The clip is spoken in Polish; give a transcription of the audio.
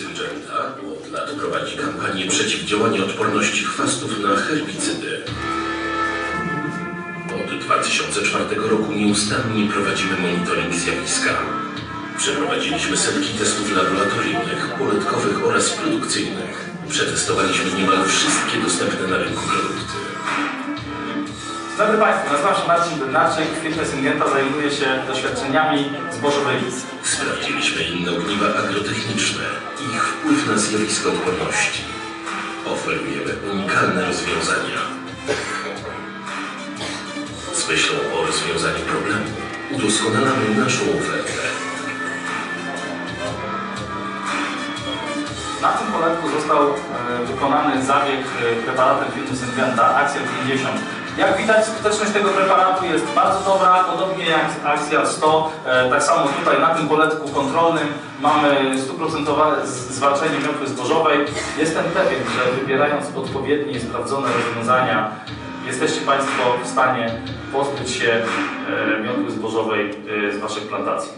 Syngenta od lat prowadzi kampanię przeciwdziałania odporności chwastów na herbicydy. Od 2004 roku nieustannie prowadzimy monitoring zjawiska. Przeprowadziliśmy setki testów laboratoryjnych, poletkowych oraz produkcyjnych. Przetestowaliśmy niemal wszystkie dostępne na rynku produkty. Dobry Państwu, nazywam się Marcin Bednarczyk. Firma Syngenta zajmuje się doświadczeniami zbożowymi. Sprawdziliśmy inne ogniwa agrotechniczne i ich wpływ na zjawisko odporności. Oferujemy unikalne rozwiązania. Z myślą o rozwiązaniu problemu udoskonalamy naszą ofertę. Na tym poletku został e, wykonany zabieg e, preparatem firmy Syngenta Axial 50. Jak widać skuteczność tego preparatu jest bardzo dobra, podobnie jak Axial 100. E, tak samo tutaj na tym poletku kontrolnym mamy stuprocentowe zwalczenie miotły zbożowej. Jestem pewien, że wybierając odpowiednie i sprawdzone rozwiązania jesteście Państwo w stanie pozbyć się e, miotły zbożowej e, z Waszych plantacji.